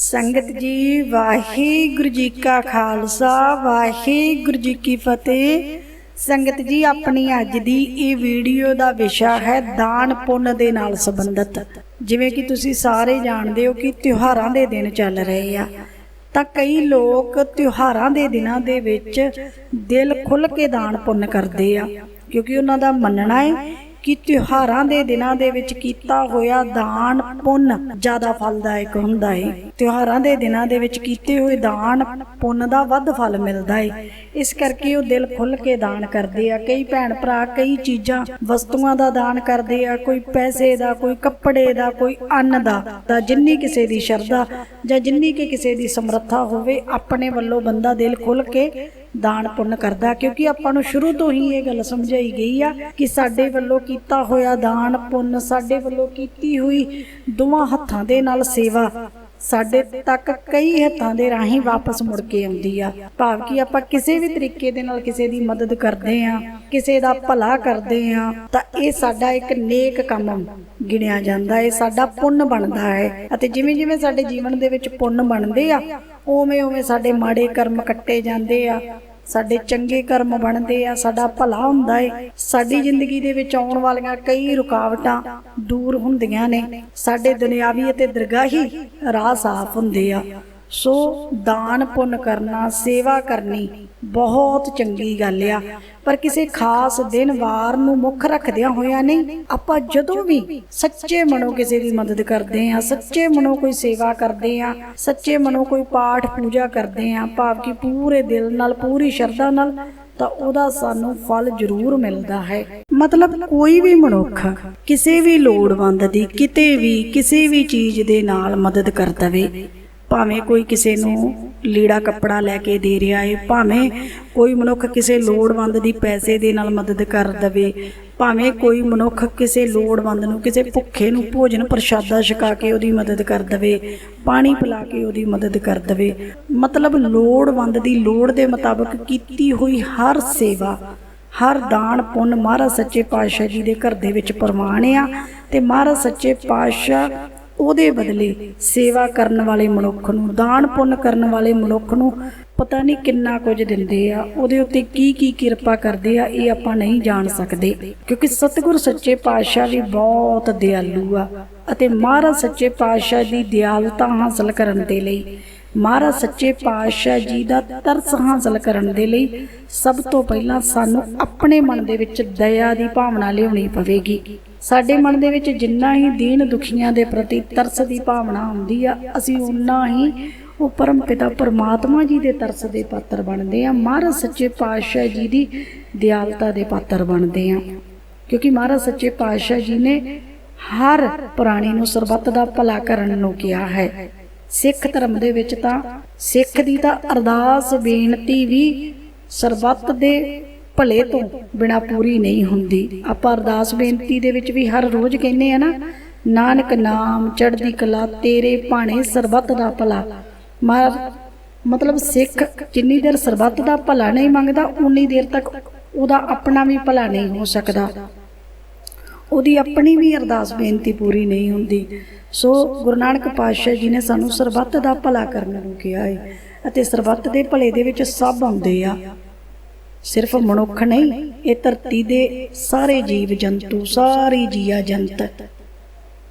ਸੰਗਤ ਜੀ, ਵਾਹਿਗੁਰੂ ਜੀ ਕਾ ਖਾਲਸਾ, ਵਾਹਿਗੁਰੂ ਜੀ ਕੀ ਫਤਿਹ। ਸੰਗਤ ਜੀ, ਆਪਣੀ ਅੱਜ ਦੀ ਇਹ ਵੀਡੀਓ ਦਾ ਵਿਸ਼ਾ ਹੈ ਦਾਨ ਪੁੰਨ ਦੇ ਨਾਲ ਸੰਬੰਧਿਤ। ਜਿਵੇਂ ਕਿ ਤੁਸੀਂ ਸਾਰੇ ਜਾਣਦੇ ਹੋ ਕਿ ਤਿਉਹਾਰਾਂ ਦੇ ਦਿਨ ਚੱਲ ਰਹੇ ਆ। ਤਾਂ ਕਈ ਲੋਕ ਤਿਉਹਾਰਾਂ ਦੇ ਦਿਨਾਂ ਦੇ ਵਿੱਚ ਦਿਲ ਖੁੱਲ ਕੇ ਦਾਨ ਪੁੰਨ ਕਰਦੇ ਆ, ਕਿਉਂਕਿ ਉਹਨਾਂ ਦਾ ਮੰਨਣਾ ਹੈ ਕਿ ਤਿਉਹਾਰਾਂ ਦੇ ਦਿਨਾਂ ਦੇ ਵਿੱਚ ਕੀਤਾ ਹੋਇਆ ਦਾਨ ਪੁੰਨ ਜ਼ਿਆਦਾ ਫਲਦਾਇਕ ਹੁੰਦਾ ਹੈ ਤਿਉਹਾਰਾਂ ਦੇ ਦਿਨਾਂ ਦੇ ਵਿੱਚ ਕੀਤੇ ਹੋਏ ਦਾਨ ਪੁੰਨ ਦਾ ਵੱਧ ਫਲ ਮਿਲਦਾ ਹੈ ਇਸ ਕਰਕੇ ਉਹ ਦਿਲ ਖੁੱਲ ਕੇ ਦਾਨ ਕਰਦੇ ਆ। ਕਈ ਭੈਣ ਭਰਾ ਕਈ ਚੀਜ਼ਾਂ, ਵਸਤੂਆਂ ਦਾ ਦਾਨ ਕਰਦੇ ਆ। ਕੋਈ ਪੈਸੇ ਦਾ, ਕੋਈ ਕੱਪੜੇ ਦਾ, ਕੋਈ ਅੰਨ ਦਾ, ਤਾਂ ਜਿੰਨੀ ਕਿਸੇ ਦੀ ਸ਼ਰਧਾ ਜਾਂ ਜਿੰਨੀ ਕਿ ਕਿਸੇ ਦੀ ਸਮਰੱਥਾ ਹੋਵੇ, ਆਪਣੇ ਵੱਲੋਂ ਬੰਦਾ ਦਿਲ ਖੁੱਲ ਕੇ ਦਾਨ ਪੁੰਨ ਕਰਦਾ ਕਿਉਂਕਿ ਆਪਾਂ ਨੂੰ ਸ਼ੁਰੂ ਤੋਂ ਹੀ ਇਹ ਗੱਲ ਸਮਝਾਈ ਗਈ ਆ ਕਿ ਸਾਡੇ ਵੱਲੋਂ ਕੀਤਾ ਹੋਇਆ ਦਾਨ ਪੁੰਨ, ਸਾਡੇ ਵੱਲੋਂ ਕੀਤੀ ਹੋਈ ਦੋਵਾਂ ਹੱਥਾਂ ਦੇ ਨਾਲ ਸੇਵਾ ਸਾਡੇ ਤੱਕ ਕਈ ਹੱਥਾਂ ਦੇ ਰਾਹੀਂ ਵਾਪਸ ਮੁੜ ਕੇ ਆਉਂਦੀ ਆ। ਭਾਵ ਕਿ ਆਪਾਂ ਕਿਸੇ ਵੀ ਤਰੀਕੇ ਦੇ ਨਾਲ ਕਿਸੇ ਦੀ ਮਦਦ ਕਰਦੇ ਆ, ਕਿਸੇ ਦਾ ਭਲਾ ਕਰਦੇ ਆ, ਤਾਂ ਇਹ ਸਾਡਾ ਇੱਕ ਨੇਕ ਕੰਮ ਗਿਣਿਆ ਜਾਂਦਾ ਹੈ ਸਾਡਾ ਪੁੰਨ ਬਣਦਾ ਹੈ। ਅਤੇ ਜਿਵੇਂ ਜਿਵੇਂ ਸਾਡੇ ਜੀਵਨ ਦੇ ਵਿੱਚ ਪੁੰਨ ਬਣਦੇ ਆ ਉਵੇਂ ਉਵੇਂ ਸਾਡੇ ਮਾੜੇ ਕਰਮ ਕੱਟੇ ਜਾਂਦੇ ਆ, ਸਾਡੇ ਚੰਗੇ ਕਰਮ ਬਣਦੇ ਆ, ਸਾਡਾ ਭਲਾ ਹੁੰਦਾ ਏ। ਸਾਡੀ ਜ਼ਿੰਦਗੀ ਦੇ ਵਿੱਚ ਆਉਣ ਵਾਲੀਆਂ ਕਈ ਰੁਕਾਵਟਾਂ ਦੂਰ ਹੁੰਦੀਆਂ ਨੇ। ਸਾਡੇ ਦੁਨਿਆਵੀ ਅਤੇ ਦਰਗਾਹੀ ਰਾਹ ਸਾਫ਼ ਹੁੰਦੇ ਆ। ਸੋ ਦਾਨ ਪੁੰਨ ਕਰਨਾ, ਸੇਵਾ ਕਰਨੀ ਬਹੁਤ ਚੰਗੀ ਗੱਲ ਆ। ਪਰ ਕਿਸੇ ਖਾਸ ਦਿਨ ਵਾਰ ਨੂੰ ਮੁੱਖ ਰੱਖਦਿਆਂ ਹੋਇਆ ਨਹੀਂ, ਆਪਾਂ ਜਦੋਂ ਵੀ ਸੱਚੇ ਮਨੋਂ ਕਿਸੇ ਦੀ ਮਦਦ ਕਰਦੇ ਆ ਸੱਚੇ ਮਨੋਂ ਕੋਈ ਸੇਵਾ ਕਰਦੇ ਆ ਸੱਚੇ ਮਨੋਂ ਕੋਈ ਪਾਠ ਪੂਜਾ ਕਰਦੇ ਆ ਭਾਵ ਕਿ ਪੂਰੇ ਦਿਲ ਨਾਲ, ਪੂਰੀ ਸ਼ਰਧਾ ਨਾਲ, ਤਾਂ ਉਹਦਾ ਸਾਨੂੰ ਫਲ ਜ਼ਰੂਰ ਮਿਲਦਾ ਹੈ। ਮਤਲਬ ਕੋਈ ਵੀ ਮਨੁੱਖ ਕਿਸੇ ਵੀ ਲੋੜਵੰਦ ਦੀ ਕਿਤੇ ਵੀ, ਕਿਸੇ ਵੀ ਚੀਜ਼ ਦੇ ਨਾਲ ਮਦਦ ਕਰ ਦਵੇ। ਭਾਵੇਂ ਕੋਈ ਕਿਸੇ ਨੂੰ ਲੀੜਾ ਕੱਪੜਾ ਲੈ ਕੇ ਦੇ ਰਿਹਾ ਹੈ, ਭਾਵੇਂ ਕੋਈ ਮਨੁੱਖ ਕਿਸੇ ਲੋੜਵੰਦ ਦੀ ਪੈਸੇ ਦੇ ਨਾਲ ਮਦਦ ਕਰ ਦਵੇ, ਭਾਵੇਂ ਕੋਈ ਮਨੁੱਖ ਕਿਸੇ ਲੋੜਵੰਦ ਨੂੰ ਕਿਸੇ ਭੁੱਖੇ ਨੂੰ ਭੋਜਨ ਪ੍ਰਸ਼ਾਦਾ ਛਕਾ ਕੇ ਉਹਦੀ ਮਦਦ ਕਰ ਦਵੇ, ਪਾਣੀ ਪਿਲਾ ਕੇ ਉਹਦੀ ਮਦਦ ਕਰ ਦਵੇ। ਮਤਲਬ ਲੋੜਵੰਦ ਦੀ ਲੋੜ ਦੇ ਮੁਤਾਬਕ ਕੀਤੀ ਹੋਈ ਹਰ ਸੇਵਾ, ਹਰ ਦਾਨ ਪੁੰਨ ਮਹਾਰਾਜ ਸੱਚੇ ਪਾਤਸ਼ਾਹ ਜੀ ਦੇ ਘਰ ਦੇ ਵਿੱਚ ਪ੍ਰਮਾਣ ਆ ਤੇ ਮਹਾਰਾਜ ਸੱਚੇ ਪਾਤਸ਼ਾਹ ਉਹਦੇ ਬਦਲੇ ਸੇਵਾ ਕਰਨ ਵਾਲੇ ਮਨੁੱਖ ਨੂੰ, ਦਾਨ ਪੁੰਨ ਕਰਨ ਵਾਲੇ ਮਨੁੱਖ ਨੂੰ ਪਤਾ ਨਹੀਂ ਕਿੰਨਾ ਕੁਝ ਦਿੰਦੇ ਆ, ਉਹਦੇ ਉੱਤੇ ਕੀ ਕੀ ਕਿਰਪਾ ਕਰਦੇ ਆ, ਇਹ ਆਪਾਂ ਨਹੀਂ ਜਾਣ ਸਕਦੇ। ਕਿਉਂਕਿ ਸਤਿਗੁਰ ਸੱਚੇ ਪਾਤਸ਼ਾਹ ਵੀ ਬਹੁਤ ਦਿਆਲੂ ਆ ਅਤੇ ਮਹਾਰਾਜ ਸੱਚੇ ਪਾਤਸ਼ਾਹ ਦੀ ਦਿਆਲਤਾ ਹਾਸਲ ਕਰਨ ਦੇ ਲਈ, ਮਹਾਰਾਜ ਸੱਚੇ ਪਾਤਸ਼ਾਹ ਜੀ ਦਾ ਤਰਸ ਹਾਸਲ ਕਰਨ ਦੇ ਲਈ ਸਭ ਤੋਂ ਪਹਿਲਾਂ ਸਾਨੂੰ ਆਪਣੇ ਮਨ ਦੇ ਵਿੱਚ ਦਇਆ ਦੀ ਭਾਵਨਾ ਲਿਆਉਣੀ ਪਵੇਗੀ। ਸਾਡੇ ਮਨ ਦੇ ਵਿੱਚ ਜਿੰਨਾ ਹੀ ਦੀਨ ਦੁਖੀਆਂ ਦੇ ਪ੍ਰਤੀ ਤਰਸ ਦੀ ਭਾਵਨਾ ਹੁੰਦੀ ਆ, ਅਸੀਂ ਉਨਾ ਹੀ ਉਹ ਪਰਮ ਪਿਤਾ ਪਰਮਾਤਮਾ ਜੀ ਦੇ ਤਰਸ ਦੇ ਪਾਤਰ ਬਣਦੇ ਆ। ਮਹਾਰਾਜ ਸੱਚੇ ਪਾਤਸ਼ਾਹ ਜੀ ਦੀ ਦਿਆਲਤਾ ਦੇ ਪਾਤਰ ਬਣਦੇ ਆ। ਕਿਉਂਕਿ ਮਹਾਰਾਜ ਸੱਚੇ ਪਾਤਸ਼ਾਹ ਜੀ ਨੇ ਹਰ ਪ੍ਰਾਣੀ ਨੂੰ ਸਰਬੱਤ ਦਾ ਭਲਾ ਕਰਨ ਨੂੰ ਕਿਹਾ ਹੈ। ਸਿੱਖ ਧਰਮ ਦੇ ਵਿੱਚ ਤਾਂ ਸਿੱਖ ਦੀ ਤਾਂ ਅਰਦਾਸ, ਬੇਨਤੀ ਵੀ ਸਰਬੱਤ ਦੇ ਭਲੇ ਤੋਂ ਬਿਨਾ ਪੂਰੀ ਨਹੀਂ ਹੁੰਦੀ। ਆਪਾਂ ਅਰਦਾਸ ਬੇਨਤੀ ਦੇ ਵਿੱਚ ਵੀ ਹਰ ਰੋਜ਼ ਕਹਿੰਦੇ ਆ ਨਾ, ਨਾਨਕ ਨਾਮ ਚੜ੍ਹਦੀ ਕਲਾ, ਤੇਰੇ ਭਾਣੇ ਸਰਬੱਤ ਦਾ ਭਲਾ। ਮਾਰ ਮਤਲਬ ਸਿੱਖ ਜਿੰਨੀ ਦੇਰ ਸਰਬੱਤ ਦਾ ਭਲਾ ਨਹੀਂ ਮੰਗਦਾ, ਉਨੀ ਦੇਰ ਤੱਕ ਉਹਦਾ ਆਪਣਾ ਵੀ ਭਲਾ ਨਹੀਂ ਹੋ ਸਕਦਾ। ਉਹਦੀ ਆਪਣੀ ਵੀ ਅਰਦਾਸ ਬੇਨਤੀ ਪੂਰੀ ਨਹੀਂ ਹੁੰਦੀ। ਸੋ ਗੁਰੂ ਨਾਨਕ ਪਾਤਸ਼ਾਹ ਜੀ ਨੇ ਸਾਨੂੰ ਸਰਬੱਤ ਦਾ ਭਲਾ ਕਰਨ ਨੂੰ ਕਿਹਾ ਹੈ ਅਤੇ ਸਰਬੱਤ ਦੇ ਭਲੇ ਦੇ ਵਿੱਚ ਸਭ ਆਉਂਦੇ ਆ। ਸਿਰਫ ਮਨੁੱਖ ਨਹੀਂ, ਇਹ ਧਰਤੀ ਦੇ ਸਾਰੇ ਜੀਵ ਜੰਤੂ, ਸਾਰੀ ਜੀਆ ਜੰਤ।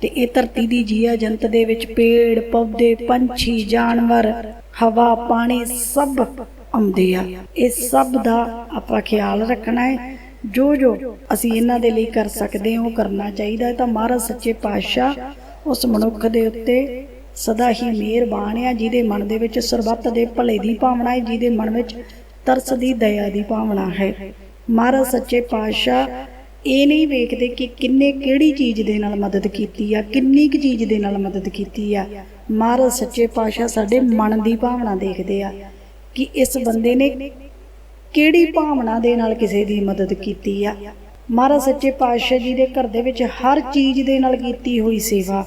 ਤੇ ਇਹ ਧਰਤੀ ਦੀ ਜੀਆ ਜੰਤ ਦੇ ਵਿੱਚ ਪੇੜ, ਪੌਦੇ, ਪੰਛੀ, ਜਾਨਵਰ, ਹਵਾ, ਪਾਣੀ ਸਭ ਆਉਂਦੇ ਆ। ਇਹ ਸਭ ਦਾ ਆਪਾਂ ਖਿਆਲ ਰੱਖਣਾ ਹੈ। ਜੋ ਜੋ ਅਸੀਂ ਇਹਨਾਂ ਦੇ ਲਈ ਕਰ ਸਕਦੇ ਹਾਂ, ਉਹ ਕਰਨਾ ਚਾਹੀਦਾ ਤਾਂ ਮਹਾਰਾਜ ਸੱਚੇ ਪਾਤਸ਼ਾਹ ਉਸ ਮਨੁੱਖ ਦੇ ਉੱਤੇ ਸਦਾ ਹੀ ਮਿਹਰਬਾਨ ਆ, ਜਿਹਦੇ ਮਨ ਦੇ ਵਿੱਚ ਸਰਬੱਤ ਦੇ ਭਲੇ ਦੀ ਭਾਵਨਾ ਹੈ, ਜਿਹਦੇ ਮਨ ਵਿੱਚ ਤਰਸ ਦੀ ਦਇਆ ਦੀ ਭਾਵਨਾ ਹੈ। ਮਹਾਰਾਜ ਸੱਚੇ ਪਾਤਸ਼ਾਹ, ਇਹ ਨਹੀਂ ਵੇਖਦੇ ਕਿ ਕਿੰਨੇ ਕਿਹੜੀ ਚੀਜ਼ ਦੇ ਨਾਲ ਮਦਦ ਕੀਤੀ ਆ, ਕਿੰਨੀ ਕੁ ਚੀਜ਼ ਦੇ ਨਾਲ ਮਦਦ ਕੀਤੀ ਆ। ਮਹਾਰਾਜ ਸੱਚੇ ਪਾਤਸ਼ਾਹ ਸਾਡੇ ਮਨ ਦੀ ਭਾਵਨਾ ਦੇਖਦੇ ਆ ਕਿ ਇਸ ਬੰਦੇ ਨੇ ਕਿਹੜੀ ਭਾਵਨਾ ਦੇ ਨਾਲ ਕਿਸੇ ਦੀ ਮਦਦ ਕੀਤੀ ਆ। ਮਹਾਰਾਜ ਸੱਚੇ ਪਾਤਸ਼ਾਹ ਜੀ ਦੇ ਘਰ ਦੇ ਵਿੱਚ ਹਰ ਚੀਜ਼ ਦੇ ਨਾਲ ਕੀਤੀ ਹੋਈ ਸੇਵਾ,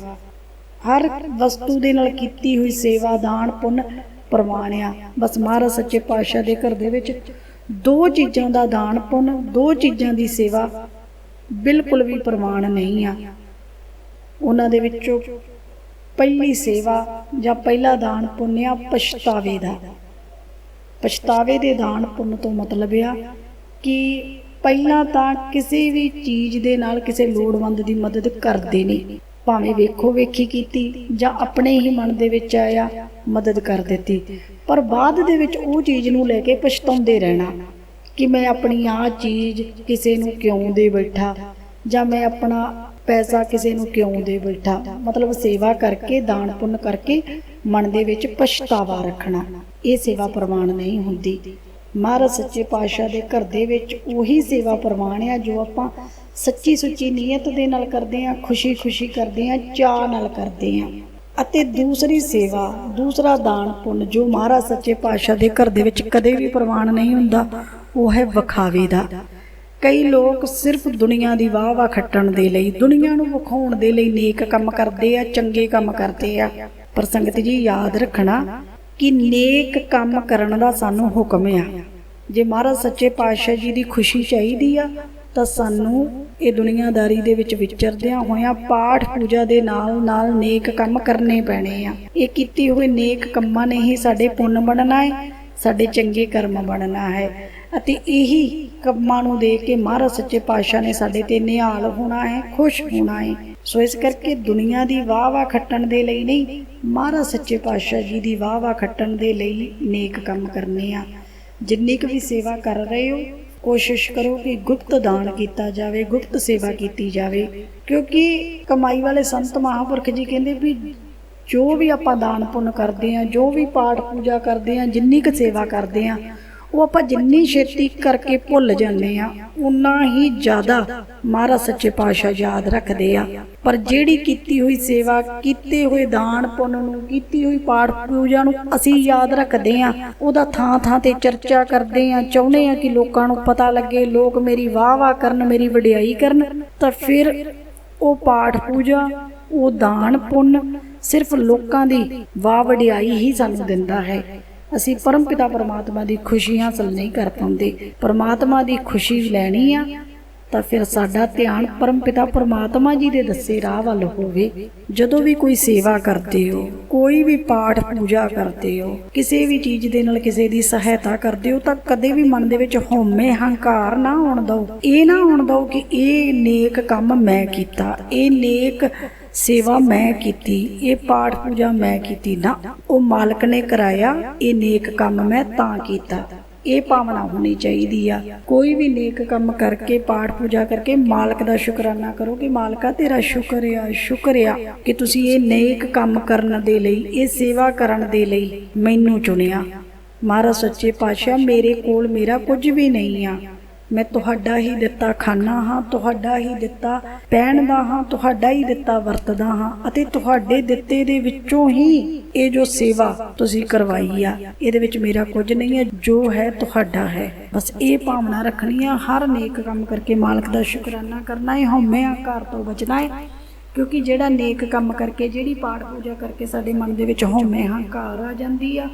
ਹਰ ਵਸਤੂ ਦੇ ਨਾਲ ਕੀਤੀ ਹੋਈ ਸੇਵਾ, ਦਾਨ, ਪੁੰਨ ਪ੍ਰਵਾਨ ਆ। ਬਸ ਮਹਾਰਾਜ ਸੱਚੇ ਪਾਤਸ਼ਾਹ ਦੇ ਘਰ ਦੇ ਵਿੱਚ ਦੋ ਚੀਜ਼ਾਂ ਦਾ ਦਾਨ ਪੁੰਨ, ਦੋ ਚੀਜ਼ਾਂ ਦੀ ਸੇਵਾ ਬਿਲਕੁਲ ਵੀ ਪ੍ਰਮਾਣ ਨਹੀਂ ਆ। ਉਹਨਾਂ ਦੇ ਵਿੱਚੋਂ ਪਹਿਲੀ ਸੇਵਾ ਜਾਂ ਪਹਿਲਾ ਦਾਨ ਪੁੰਨਿਆ ਪਛਤਾਵੇ ਦਾ। ਪਛਤਾਵੇ ਦੇ ਦਾਨ ਪੁੰਨ ਤੋਂ ਮਤਲਬ ਆ ਕਿ ਪਹਿਲਾਂ ਤਾਂ ਕਿਸੇ ਵੀ ਚੀਜ਼ ਦੇ ਨਾਲ ਕਿਸੇ ਲੋੜਵੰਦ ਦੀ ਮਦਦ ਕਰਦੇ ਨੇ। ਭਾਵੇਂ ਵੇਖੋ ਵੇਖੀ ਕੀਤੀ ਜਾਂ ਆਪਣੇ ਹੀ ਮਨ ਦੇ ਵਿੱਚ ਆਇਆ, ਮਦਦ ਕਰ ਦਿੱਤੀ। ਪਰ ਬਾਅਦ ਦੇ ਵਿੱਚ ਉਹ ਚੀਜ਼ ਨੂੰ ਲੈ ਕੇ ਪਛਤਾਉਂਦੇ ਰਹਿਣਾ ਕਿ ਮੈਂ ਆਪਣੀ ਆਹ ਚੀਜ਼ ਕਿਸੇ ਨੂੰ ਕਿਉਂ ਦੇ ਬੈਠਾ ਜਾਂ ਮੈਂ ਆਪਣਾ ਪੈਸਾ ਕਿਸੇ ਨੂੰ ਕਿਉਂ ਦੇ ਬੈਠਾ। ਮਤਲਬ ਸੇਵਾ ਕਰਕੇ, ਦਾਨ ਪੁੰਨ ਕਰਕੇ ਮਨ ਦੇ ਵਿੱਚ ਪਛਤਾਵਾ ਰੱਖਣਾ। ਇਹ ਸੇਵਾ ਪ੍ਰਵਾਨ ਨਹੀਂ ਹੁੰਦੀ। ਮਹਾਰਾਜ ਸੱਚੇ ਪਾਤਸ਼ਾਹ ਦੇ ਘਰ ਦੇ ਵਿੱਚ ਉਹੀ ਸੇਵਾ ਪ੍ਰਵਾਨ ਆ ਜੋ ਆਪਾਂ ਸੱਚੀ ਸੁੱਚੀ ਨੀਅਤ ਦੇ ਨਾਲ ਕਰਦੇ ਆ ਖੁਸ਼ੀ ਖੁਸ਼ੀ ਕਰਦੇ ਆ ਚਾਹ ਨਾਲ ਕਰਦੇ ਆ ਅਤੇ ਦੂਸਰੀ ਸੇਵਾ, ਦੂਸਰਾ ਦਾਨ, ਪੁੰਨ, ਜੋ ਮਹਾਰਾਜ ਸੱਚੇ ਪਾਤਸ਼ਾਹ ਦੇ ਘਰ ਦੇ ਵਿੱਚ ਕਦੇ ਵੀ ਪ੍ਰਵਾਨ ਨਹੀਂ ਹੁੰਦਾ, ਉਹ ਹੈ ਵਿਖਾਵੇ ਦਾ। ਕਈ ਲੋਕ ਸਿਰਫ ਦੁਨੀਆ ਦੀ ਵਾਹ ਵਾਹ ਖੱਟਣ ਦੇ ਲਈ, ਦੁਨੀਆ ਨੂੰ ਵਿਖਾਉਣ ਦੇ ਲਈ ਨੇਕ ਕੰਮ ਕਰਦੇ ਆ, ਚੰਗੇ ਕੰਮ ਕਰਦੇ ਆ। ਪਰ ਸੰਗਤ ਜੀ, ਯਾਦ ਰੱਖਣਾ ਕਿ ਨੇਕ ਕੰਮ ਕਰਨ ਦਾ ਸਾਨੂੰ ਹੁਕਮ ਆ। ਜੇ ਮਹਾਰਾਜ ਸੱਚੇ ਪਾਤਸ਼ਾਹ ਜੀ ਦੀ ਖੁਸ਼ੀ ਚਾਹੀਦੀ ਆ ਤਾਂ ਸਾਨੂੰ ਇਹ ਦੁਨੀਆਦਾਰੀ ਦੇ ਵਿੱਚ ਵਿਚਰਦਿਆਂ ਹੋਇਆਂ ਪਾਠ ਪੂਜਾ ਦੇ ਨਾਲ ਨਾਲ ਨੇਕ ਕੰਮ ਕਰਨੇ ਪੈਣੇ ਆ। ਇਹ ਕੀਤੇ ਹੋਏ ਨੇਕ ਕੰਮਾਂ ਨੇ ਹੀ ਸਾਡੇ ਪੁੰਨ ਬਣਨਾ ਹੈ, ਸਾਡੇ ਚੰਗੇ ਕਰਮ ਬਣਨਾ ਹੈ। ਅਤੇ ਇਹੀ ਕੰਮਾਂ ਨੂੰ ਦੇਖ ਕੇ ਮਹਾਰਾਜ ਸੱਚੇ ਪਾਤਸ਼ਾਹ ਨੇ ਸਾਡੇ ਤੇ ਨਿਹਾਲ ਹੋਣਾ ਹੈ, ਖੁਸ਼ ਹੋਣਾ ਹੈ। ਸੋ ਇਸ ਕਰਕੇ ਦੁਨੀਆ ਦੀ ਵਾਹ ਵਾਹ ਖੱਟਣ ਦੇ ਲਈ ਨਹੀਂ, ਮਹਾਰਾਜ ਸੱਚੇ ਪਾਤਸ਼ਾਹ ਜੀ ਦੀ ਵਾਹ ਵਾਹ ਖੱਟਣ ਦੇ ਲਈ ਨੇਕ ਕੰਮ ਕਰਨੇ ਆ। ਜਿੰਨੀ ਕੁ ਵੀ ਸੇਵਾ ਕਰ ਰਹੇ ਹੋ ਕੋਸ਼ਿਸ਼ ਕਰੋ ਕਿ ਗੁਪਤ ਦਾਨ ਕੀਤਾ ਜਾਵੇ, ਗੁਪਤ ਸੇਵਾ ਕੀਤੀ ਜਾਵੇ। ਕਿਉਂਕਿ ਕਮਾਈ ਵਾਲੇ ਸੰਤ ਮਹਾਂਪੁਰਖ ਜੀ ਕਹਿੰਦੇ ਵੀ ਜੋ ਵੀ ਆਪਾਂ ਦਾਨ ਪੁੰਨ ਕਰਦੇ ਆ ਜੋ ਵੀ ਪਾਠ ਪੂਜਾ ਕਰਦੇ ਆ ਜਿੰਨੀ ਕੁ ਸੇਵਾ ਕਰਦੇ ਆ ਉਹ ਆਪਾਂ ਜਿੰਨੀ ਛੇਤੀ ਕਰਕੇ ਭੁੱਲ ਜਾਂਦੇ ਆ ਉਨਾ ਹੀ ਜ਼ਿਆਦਾ ਮਹਾਰਾਜ ਸੱਚੇ ਪਾਤਸ਼ਾਹ ਯਾਦ ਰੱਖਦੇ ਆ। ਪਰ ਜਿਹੜੀ ਕੀਤੀ ਹੋਈ ਸੇਵਾ, ਕੀਤੇ ਹੋਏ ਦਾਨ ਪੁੰਨ ਨੂੰ, ਕੀਤੀ ਹੋਈ ਪਾਠ ਪੂਜਾ ਨੂੰ ਅਸੀਂ ਯਾਦ ਰੱਖਦੇ ਆ ਉਹਦਾ ਥਾਂ ਥਾਂ ਤੇ ਚਰਚਾ ਕਰਦੇ ਆ ਚਾਹੁੰਦੇ ਆ ਕਿ ਲੋਕਾਂ ਨੂੰ ਪਤਾ ਲੱਗੇ, ਲੋਕ ਮੇਰੀ ਵਾਹ ਵਾਹ ਕਰਨ, ਮੇਰੀ ਵਡਿਆਈ ਕਰਨ, ਤਾਂ ਫਿਰ ਉਹ ਪਾਠ ਪੂਜਾ, ਉਹ ਦਾਨ ਪੁੰਨ ਸਿਰਫ ਲੋਕਾਂ ਦੀ ਵਾਹ ਵਡਿਆਈ ਹੀ ਸਾਨੂੰ ਦਿੰਦਾ ਹੈ। ਅਸੀਂ ਪਰਮਪਿਤਾ ਪਰਮਾਤਮਾ ਦੀ ਖੁਸ਼ੀ ਹਾਸਲ ਨਹੀਂ ਕਰ ਪਾਉਂਦੇ। ਪਰਮਾਤਮਾ ਦੀ ਖੁਸ਼ੀ ਲੈਣੀ ਆ, ਤਾਂ ਫਿਰ ਸਾਡਾ ਧਿਆਨ ਪਰਮਪਿਤਾ ਪਰਮਾਤਮਾ ਜੀ ਦੇ ਦੱਸੇ ਰਾਹ ਵੱਲ ਹੋਵੇ। ਜਦੋਂ ਵੀ ਕੋਈ ਸੇਵਾ ਕਰਦੇ ਹੋ, ਕੋਈ ਵੀ ਪਾਠ ਪੂਜਾ ਕਰਦੇ ਹੋ, ਕਿਸੇ ਵੀ ਚੀਜ਼ ਦੇ ਨਾਲ ਕਿਸੇ ਦੀ ਸਹਾਇਤਾ ਕਰਦੇ ਹੋ, ਤਾਂ ਕਦੇ ਵੀ ਮਨ ਦੇ ਵਿੱਚ ਹਉਮੈ ਹੰਕਾਰ ਨਾ ਆਉਣ ਦਿਓ। ਇਹ ਨਾ ਆਉਣ ਦਿਓ ਕਿ ਇਹ ਨੇਕ ਕੰਮ ਮੈਂ ਕੀਤਾ, ਇਹ ਨੇਕ ਸੇਵਾ ਮੈਂ ਕੀਤੀ, ਇਹ ਪਾਠ ਪੂਜਾ ਮੈਂ ਕੀਤੀ ਨਾ, ਉਹ ਮਾਲਕ ਨੇ ਕਰਾਇਆ, ਇਹ ਨੇਕ ਕੰਮ ਮੈਂ ਤਾਂ ਕੀਤਾ। ਇਹ ਭਾਵਨਾ ਹੋਣੀ ਚਾਹੀਦੀ ਆ। ਕੋਈ ਵੀ ਨੇਕ ਕੰਮ ਕਰਕੇ, ਪਾਠ ਪੂਜਾ ਕਰਕੇ ਮਾਲਕ ਦਾ ਸ਼ੁਕਰਾਨਾ ਕਰੋ ਕਿ ਮਾਲਕਾ ਤੇਰਾ ਸ਼ੁਕਰ ਆ ਸ਼ੁਕਰ ਆ ਕਿ ਤੁਸੀਂ ਇਹ ਨੇਕ ਕੰਮ ਕਰਨ ਦੇ ਲਈ, ਇਹ ਸੇਵਾ ਕਰਨ ਦੇ ਲਈ ਮੈਨੂੰ ਚੁਣਿਆ। ਮਹਾਰਾਜ, ਸੱਚੇ ਪਾਤਸ਼ਾਹ, ਮੇਰੇ ਕੋਲ ਮੇਰਾ ਕੁਝ ਵੀ ਨਹੀਂ ਆ। ਮੈਂ ਤੁਹਾਡਾ ਹੀ ਦਿੱਤਾ ਖਾਣਾ ਹਾਂ, ਤੁਹਾਡਾ ਹੀ ਦਿੱਤਾ ਪਹਿਨਦਾ ਹਾਂ, ਤੁਹਾਡਾ ਹੀ ਦਿੱਤਾ ਵਰਤਦਾ ਹਾਂ ਅਤੇ ਤੁਹਾਡੇ ਦਿੱਤੇ ਦੇ ਵਿੱਚੋਂ ਹੀ ਇਹ ਜੋ ਸੇਵਾ ਤੁਸੀਂ ਕਰਵਾਈ ਆ, ਇਹਦੇ ਵਿੱਚ ਮੇਰਾ ਕੁਝ ਨਹੀਂ ਹੈ, ਜੋ ਹੈ ਤੁਹਾਡਾ ਹੈ। ਬਸ ਇਹ ਭਾਵਨਾ ਰੱਖਣੀ ਆ, ਹਰ ਨੇਕ ਕੰਮ ਕਰਕੇ ਮਾਲਕ ਦਾ ਸ਼ੁਕਰਾਨਾ ਕਰਨਾ ਹੈ, ਹਉਮੈ ਹੰਕਾਰ ਤੋਂ ਬਚਣਾ ਹੈ, ਕਿਉਂਕਿ ਜਿਹੜਾ ਨੇਕ ਕੰਮ ਕਰਕੇ, ਜਿਹੜੀ ਪਾਠ ਪੂਜਾ ਕਰਕੇ ਸਾਡੇ ਮਨ ਦੇ ਵਿੱਚ ਹਉਮੈ ਹੰਕਾਰ ਆ ਜਾਂਦੀ ਆ,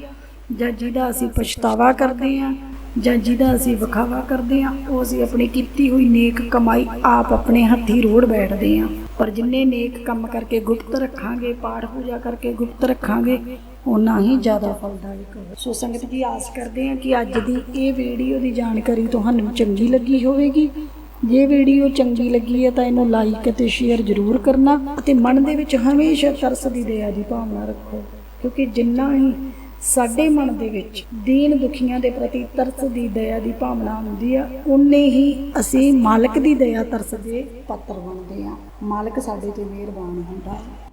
ਜਾਂ ਜਿਹਦਾ ਅਸੀਂ ਪਛਤਾਵਾ ਕਰਦੇ ਆ ਜਾਂ ਜਿਹਦਾ ਅਸੀਂ ਵਿਖਾਵਾ ਕਰਦੇ ਆ ਉਹ ਅਸੀਂ ਆਪਣੀ ਕੀਤੀ ਹੋਈ ਨੇਕ ਕਮਾਈ ਆਪ ਆਪਣੇ ਹੱਥੀ ਰੋੜ ਬੈਠਦੇ ਆ ਪਰ ਜਿੰਨੇ ਨੇਕ ਕੰਮ ਕਰਕੇ ਗੁਪਤ ਰੱਖਾਂਗੇ, ਪਾਠ ਪੂਜਾ ਕਰਕੇ ਗੁਪਤ ਰੱਖਾਂਗੇ ਉਨਾ ਹੀ ਜ਼ਿਆਦਾ ਫਲਦਾਇਕ ਹੋਵੇ ਸੋ ਸੰਗਤ ਜੀ, ਆਸ ਕਰਦੇ ਆ ਕਿ ਅੱਜ ਦੀ ਇਹ ਵੀਡੀਓ ਦੀ ਜਾਣਕਾਰੀ ਤੁਹਾਨੂੰ ਚੰਗੀ ਲੱਗੀ ਹੋਵੇਗੀ। ਜੇ ਵੀਡੀਓ ਚੰਗੀ ਲੱਗੀ ਹੈ ਤਾਂ ਇਹਨੂੰ ਲਾਈਕ ਅਤੇ ਸ਼ੇਅਰ ਜ਼ਰੂਰ ਕਰਨਾ ਅਤੇ ਮਨ ਦੇ ਵਿੱਚ ਹਮੇਸ਼ਾ ਤਰਸ ਦੀ ਦਇਆ ਦੀ ਭਾਵਨਾ ਰੱਖੋ, ਕਿਉਂਕਿ ਜਿੰਨਾ ਹੀ ਸਾਡੇ ਮਨ ਦੇ ਵਿੱਚ ਦੀਨ ਦੁਖੀਆਂ ਦੇ ਪ੍ਰਤੀ ਤਰਸ ਦੀ ਦਇਆ ਦੀ ਭਾਵਨਾ ਹੁੰਦੀ ਆ, ਉਨੇ ਹੀ ਅਸੀਂ ਮਾਲਕ ਦੀ ਦਇਆ ਤਰਸ ਦੇ ਪਾਤਰ ਬਣਦੇ ਆ। ਮਾਲਕ ਸਾਡੇ ਤੇ ਮਿਹਰਬਾਨ ਹੁੰਦਾ। ਹੈ